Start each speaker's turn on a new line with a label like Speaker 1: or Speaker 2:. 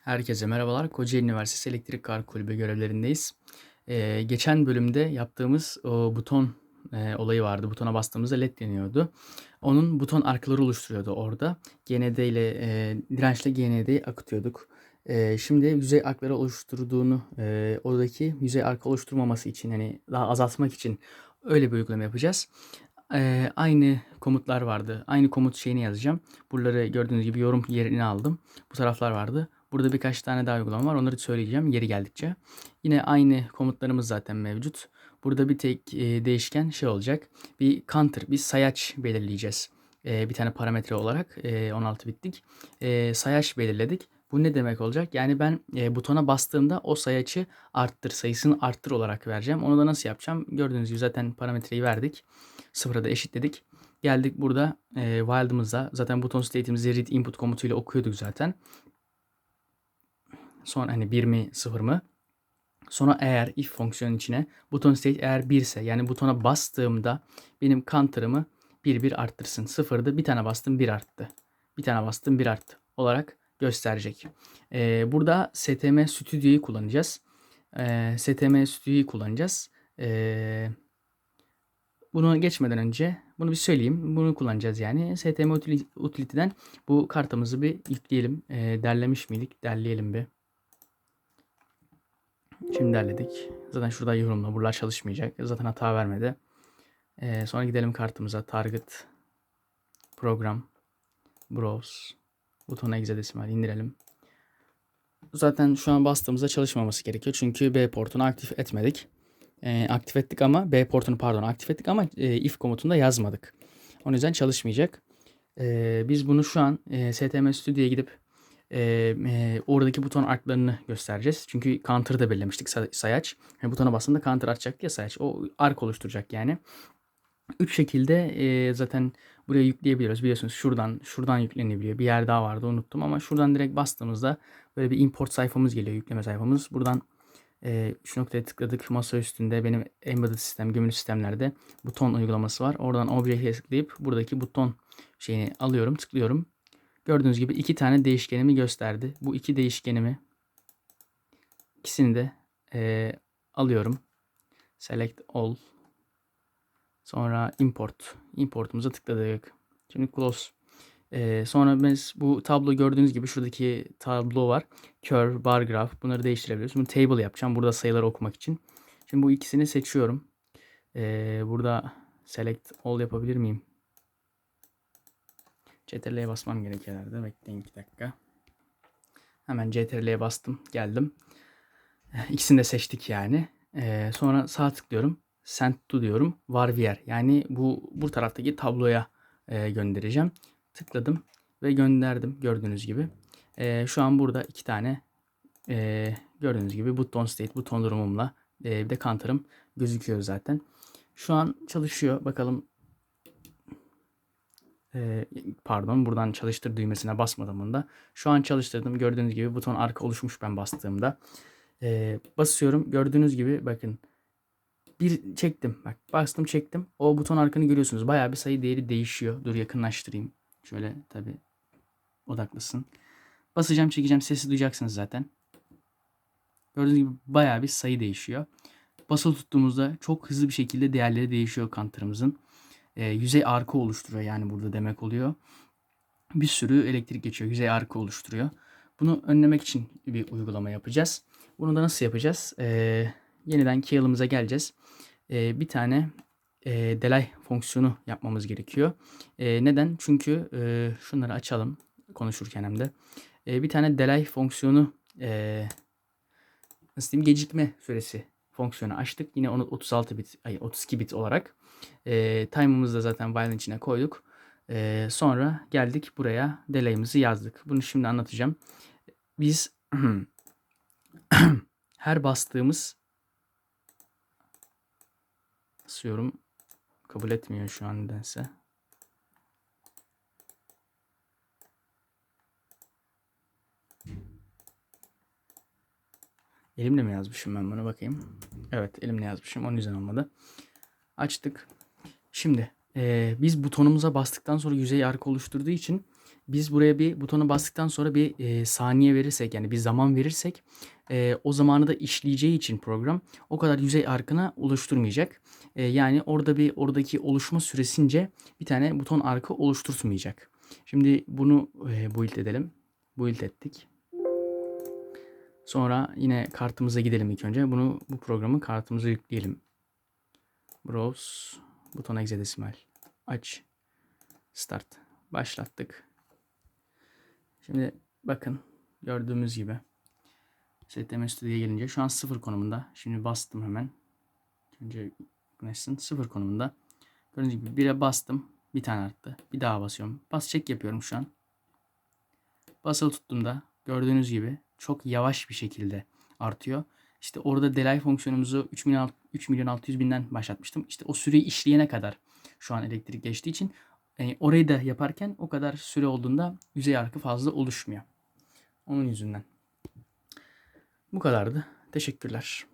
Speaker 1: Herkese merhabalar. Kocaeli Üniversitesi Elektrik Kar Kulübü görevlerindeyiz. Ee, geçen bölümde yaptığımız o buton e, olayı vardı. Butona bastığımızda led yanıyordu. Onun buton arkaları oluşturuyordu orada. GND ile e, dirençle GND'yi akıtıyorduk. E, şimdi yüzey arkları oluşturduğunu, e, oradaki yüzey arka oluşturmaması için hani daha azaltmak için öyle bir uygulama yapacağız. E, aynı komutlar vardı. Aynı komut şeyini yazacağım. Buraları gördüğünüz gibi yorum yerini aldım. Bu taraflar vardı. Burada birkaç tane daha uygulama var. Onları söyleyeceğim yeri geldikçe. Yine aynı komutlarımız zaten mevcut. Burada bir tek e, değişken şey olacak. Bir counter, bir sayaç belirleyeceğiz. E, bir tane parametre olarak e, 16 bittik. E, sayaç belirledik. Bu ne demek olacak? Yani ben e, butona bastığımda o sayaçı arttır, sayısını arttır olarak vereceğim. Onu da nasıl yapacağım? Gördüğünüz gibi zaten parametreyi verdik. Sıfıra da eşitledik. Geldik burada e, wild'ımızda zaten buton state'imizi read input komutuyla okuyorduk zaten. Sonra hani 1 mi 0 mı? Sonra eğer if fonksiyonun içine buton state eğer 1 ise yani butona bastığımda benim counter'ımı 1 1 arttırsın. 0'dı bir tane bastım 1 arttı. Bir tane bastım 1 arttı olarak gösterecek. Ee, burada STM Studio'yu kullanacağız. Ee, STM Studio'yu kullanacağız. Ee, bunu geçmeden önce bunu bir söyleyeyim. Bunu kullanacağız yani. STM Utility'den bu kartımızı bir yükleyelim. Ee, derlemiş miydik? Derleyelim bir. Şimdi derledik. Zaten şurada yorumla. Buralar çalışmayacak. Zaten hata vermedi. Ee, sonra gidelim kartımıza. Target. Program. Browse. Buton hexadesimal indirelim. Zaten şu an bastığımızda çalışmaması gerekiyor. Çünkü B portunu aktif etmedik. Ee, aktif ettik ama B portunu pardon aktif ettik ama e, if komutunda yazmadık. O yüzden çalışmayacak. Ee, biz bunu şu an e, STM Studio'ya gidip e, e, oradaki buton arklarını göstereceğiz. Çünkü counter'ı da belirlemiştik say- sayaç. Yani butona bastığında counter açacak ya sayaç. O ark oluşturacak yani. Üç şekilde e, zaten buraya yükleyebiliyoruz. Biliyorsunuz şuradan şuradan yüklenebiliyor. Bir yer daha vardı unuttum ama şuradan direkt bastığımızda böyle bir import sayfamız geliyor. Yükleme sayfamız. Buradan e, şu noktaya tıkladık. Masa üstünde benim embedded sistem, gömülü sistemlerde buton uygulaması var. Oradan objeye tıklayıp buradaki buton şeyini alıyorum, tıklıyorum. Gördüğünüz gibi iki tane değişkenimi gösterdi. Bu iki değişkenimi ikisini de e, alıyorum. Select all. Sonra import. Importumuza tıkladık. Şimdi close. Ee, sonra biz bu tablo gördüğünüz gibi şuradaki tablo var. Curve, bar graph bunları değiştirebiliyoruz. Bunu table yapacağım burada sayıları okumak için. Şimdi bu ikisini seçiyorum. Ee, burada select all yapabilir miyim? CTRL'ye basmam gerekiyor herhalde. Bekleyin 2 dakika. Hemen CTRL'ye bastım. Geldim. İkisini de seçtik yani. Ee, sonra sağ tıklıyorum. Send to diyorum. Var bir Yani bu bu taraftaki tabloya e, göndereceğim. Tıkladım ve gönderdim gördüğünüz gibi. E, şu an burada iki tane e, gördüğünüz gibi buton state, buton durumumla e, bir de counter'ım gözüküyor zaten. Şu an çalışıyor. Bakalım e, pardon buradan çalıştır düğmesine basmadım bunda. Şu an çalıştırdım. Gördüğünüz gibi buton arka oluşmuş ben bastığımda. E, basıyorum. Gördüğünüz gibi bakın bir çektim. Bak bastım çektim. O buton arkanı görüyorsunuz. Bayağı bir sayı değeri değişiyor. Dur yakınlaştırayım. Şöyle tabi odaklısın. Basacağım çekeceğim sesi duyacaksınız zaten. Gördüğünüz gibi bayağı bir sayı değişiyor. Basılı tuttuğumuzda çok hızlı bir şekilde değerleri değişiyor counter'ımızın. E, yüzey arka oluşturuyor yani burada demek oluyor. Bir sürü elektrik geçiyor. Yüzey arka oluşturuyor. Bunu önlemek için bir uygulama yapacağız. Bunu da nasıl yapacağız? Ee, yeniden keyal'ımıza geleceğiz. Ee, bir tane e, delay fonksiyonu yapmamız gerekiyor. E, neden? Çünkü e, şunları açalım konuşurken hem de. E, bir tane delay fonksiyonu e, nasıl diyeyim gecikme süresi fonksiyonu açtık. Yine onu 36 bit, ay 32 bit olarak. E, time'ımızı da zaten while'ın içine koyduk. E, sonra geldik buraya delay'ımızı yazdık. Bunu şimdi anlatacağım. Biz her bastığımız basıyorum kabul etmiyor şu an nedense. Elimle mi yazmışım ben bunu bakayım. Evet elimle yazmışım. Onun yüzden olmadı. Açtık. Şimdi Ee, biz butonumuza bastıktan sonra yüzey arka oluşturduğu için biz buraya bir butona bastıktan sonra bir e, saniye verirsek yani bir zaman verirsek e, o zamanı da işleyeceği için program o kadar yüzey arkına oluşturmayacak. E, yani orada bir oradaki oluşma süresince bir tane buton arka oluşturmayacak. Şimdi bunu e, build edelim. Build ettik. Sonra yine kartımıza gidelim ilk önce. Bunu bu programı kartımıza yükleyelim. Browse buton hexadesimal. Aç. Start. Başlattık. Şimdi bakın gördüğümüz gibi STM Studio'ya gelince şu an sıfır konumunda. Şimdi bastım hemen. Önce Nessin sıfır konumunda. Gördüğünüz gibi bire bastım. Bir tane arttı. Bir daha basıyorum. Bas çek yapıyorum şu an. Basılı tuttuğumda gördüğünüz gibi çok yavaş bir şekilde artıyor. İşte orada delay fonksiyonumuzu 3 milyon, 3 milyon 600 binden başlatmıştım. İşte o süreyi işleyene kadar şu an elektrik geçtiği için yani orayı da yaparken o kadar süre olduğunda yüzey arkı fazla oluşmuyor. Onun yüzünden. Bu kadardı. Teşekkürler.